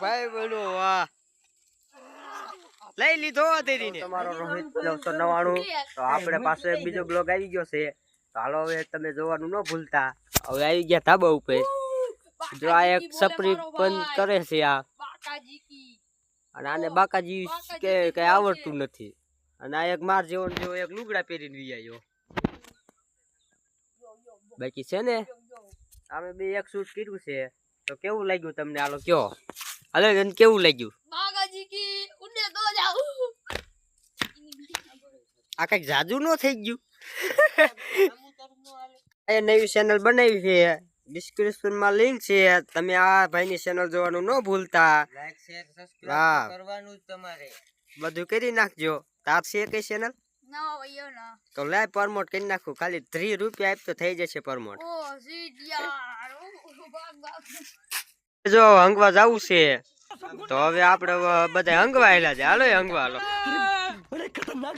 ભાઈ બોલો વાહ. લઈ લીધો તેરીને તમારો રોહિત નવસો નવાણું. તો આપણે પાસે બીજો બ્લોગ આવી ગયો છે. તો હાલો હવે તમે જોવાનું ન ભૂલતા. હવે આવી ગયા ધાબા ઉપર. જો આ એક સપરી પણ કરે છે આ. અને આને બાકાજી કે કઈ આવડતું નથી. અને આ એક માર જેવો જેવો એક લુગડા પહેરીને વી આવ્યો બાકી છે ને? અમે બે એક શૂટ કર્યું છે. તો કેવું લાગ્યું તમને? આલો કયો. હલો તને કેવું લાગ્યું? આ કંઈક જાદુ નો થઈ ગયું? એ નવી ચેનલ બનાવી છે. ડિસ્ક્રિપ્શનમાં લિંક છે. તમે આ ભાઈની ચેનલ જોવાનું ન ભૂલતા. લાઈક શેર સબસ્ક્રાઇબ કરવાનું તમારે. બધું કરી નાખજો. તાર છે કઈ ચેનલ તો લે પરમોટ કરી નાખું. ખાલી ત્રીસ રૂપિયા આપ તો થઈ જશે પરમોટ. જો હંગવા જવું છે તો હવે આપણે બધા હંગવાયેલા છે. હાલો હંગવા હાલો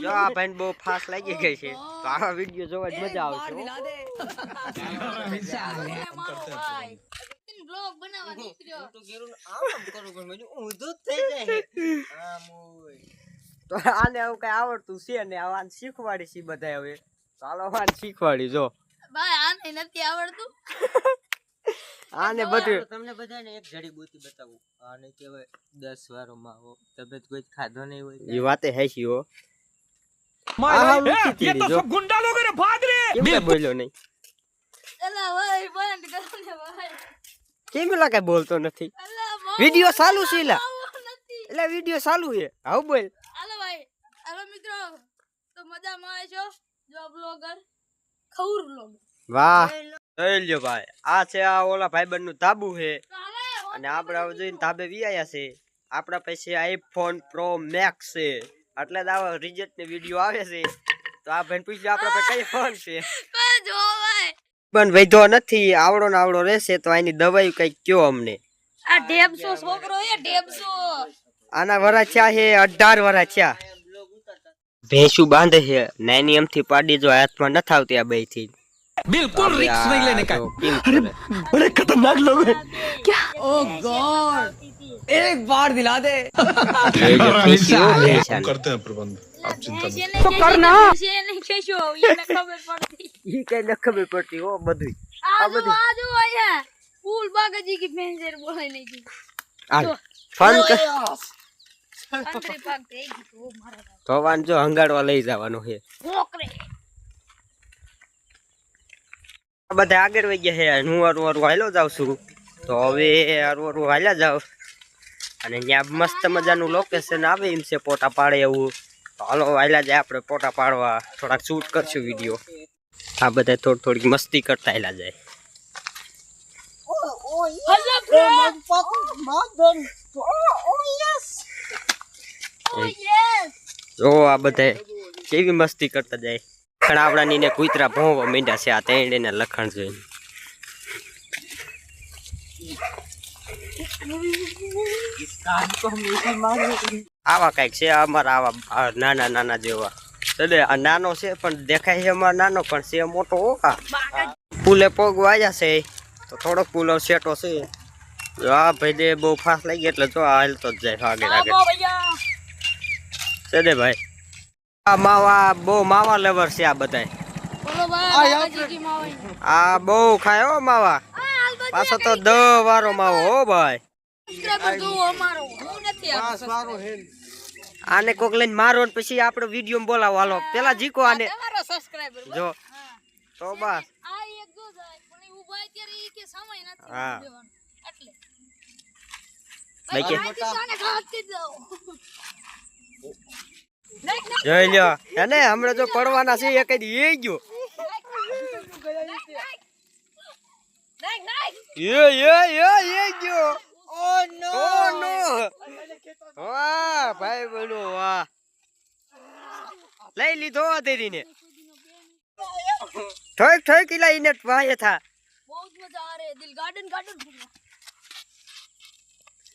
જો આ ભાઈ બહુ ફાસ લાગી ગઈ છે. તો આવા વીડિયો જોવા મજા આવશે તો આને આવું કઈ આવડતું છે ને આવા શીખવાડી છે બધા હવે. ચાલો આને શીખવાડી જો. ભાઈ આને નથી આવડતું. આને બધું તમને બધાને એક જડીબુટી બતાવું આને કહેવાય દસ વારો માવો તમે તો કોઈ ખાધો નહીં હોય એ વાતે હેસી હો माय આ भाई ઊંચી ए, ये तीरी तो जो। सब गुंडा लोग हैं रे भाग रे કેમ કે બોલ્યો નહીં અલા ભાઈ બંધ કરો ને ભાઈ કેમ એલા કઈ બોલતો નથી અલા માવો વિડિયો ચાલુ છે એલા માવો નથી એટલે વિડીયો ચાલુ છે આવું બોલ હાલો ભાઈ હાલો મિત્રો તો મજામાં આવે છો જો બ્લોગર ખૌર બ્લોગ વાહ જોઈ લ્યો ભાઈ આ છે આ ઓલા ભાઈબંધનું તાબુ છે અને આપણે હવે જોઈને તાબે વિયાયા છે. આપણા પાસે આઈફોન પ્રો મેક્સ છે. એટલે જ રિજેક્ટ ને વીડિયો આવે છે. તો આ ભાઈ પૂછ્યું આપણા પાસે કઈ ફોન છે? પણ વૈધો નથી આવડો ને આવડો રહેશે તો આની દવાઈ કઈ કયો અમને? આ ઢેબસો છોકરો એ ઢેબસો. આના વરા થયા છે અઢાર વરા થયા. ભેંસું બાંધે છે નાની એમથી પાડી જો હાથમાં નથી આવતી આ બેથી बिल्कुल रिक्स नहीं लेने का अरे बड़े खतरनाक लोग हैं क्या ओ गॉड एक बार दिला दे करते हैं प्रबंध आप चिंता तो करना ये क्या खबर पड़ती हो બધું આજુ આજુ આયા ફૂલ બાગાજી કી મેનેજર બોલે નહીં જી ફન કર તો વાંચો હંગાડવા લઈ જવાનો છે બધા આગળ વહી ગયા છે. હું હરું હરું હાલો જાઉં છું. તો હવે હરું હરું હાલ્યા જાઉં. અને ત્યાં મસ્ત મજાનું લોકેશન આવે એમ છે પોટા પાડે એવું. તો હાલો હાલ્યા જાય આપણે પોટા પાડવા. થોડાક શૂટ કરશું વીડિયો આ બધા થોડી થોડીક મસ્તી કરતા હાલ્યા જાય. ઓ યસ જો આ બધા કેવી મસ્તી કરતા જાય. ખણાવડાની ને કૂતરા ભોંવા માંડ્યા છે. આ તેડીને લખણ જોઈને. આવા કંઈક છે અમારા આવા નાના નાના જેવા. એટલે આ નાનો છે પણ દેખાય છે અમારો નાનો પણ છે મોટો ઓકા. પુલે પગ વાયા છે. તો થોડોક પુલો સેટો છે. જો આ ભાઈ બહુ ફાસ્ટ લાગી એટલે જો આ હાલતો જ જાય આગળ આગળ છે ભાઈ. માવા બહુ માવા લેવર છે આ બધા આ બહુ ખાય હો માવા. પાછો તો દ વારો માવો હો ભાઈ. સબસ્ક્રાઇબર જો અમારો. હું નથી આપતો આને કોક લઈને મારો ને પછી આપણો વીડિયો બોલાવો. હાલો પેલા જીકો આને. જો. તો બસ. આ એક જો જાય પણ એ ઊભા અત્યારે ઈ કે સમય નથી હા. દેવાનો એટલે ભાઈ કે ભાઈ આને ખાતી જાઓ નાખ, નાખ, જોઈ લ્યો. એને હમણાં જો પડવાના છે એ કઈ એ ગયો. એ એ એ એ ગયો. ઓ નો. ઓ નો. વાહ ભાઈ બોલો વાહ. લઈ લીધો તેરીને ઠોક ઠોક ઇલા ઇને વાય થા. બહુ મજા આ રહે દિલ ગાર્ડન ગાર્ડન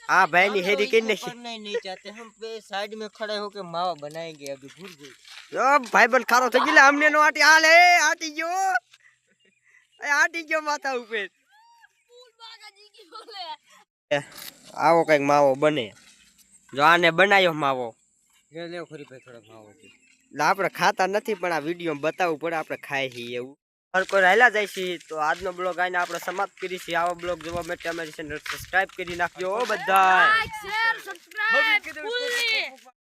ઘૂમો આ ભાઈ ની હેરી કઈ નાખી पढ़ना ही नहीं चाहते हम पे साइड में खड़े होके मावा बनाएंगे अभी भूल गए જો ભાઈ બન ખારો થઈ ગયો અમને નો આટી હાલ એ આટી ગયો એ આટી ગયો માથા ઉપર ફૂલ બાગાજી કી બોલે આવો કઈક માવો બને જો આને બનાવ્યો માવો લે લે ખરી ભાઈ થોડોક માવો છે એટલે આપણે ખાતા નથી પણ આ વિડીયો બતાવવું પડે આપણે ખાઈ છીએ એવું હર કોઈ રહેલા જાય છે. તો આજનો બ્લોગ આઈને આપણે સમાપ્ત કરી છે. આવો બ્લોગ જોવા માટે અમારી ચેનલ સબસ્ક્રાઇબ કરી નાખજો બધા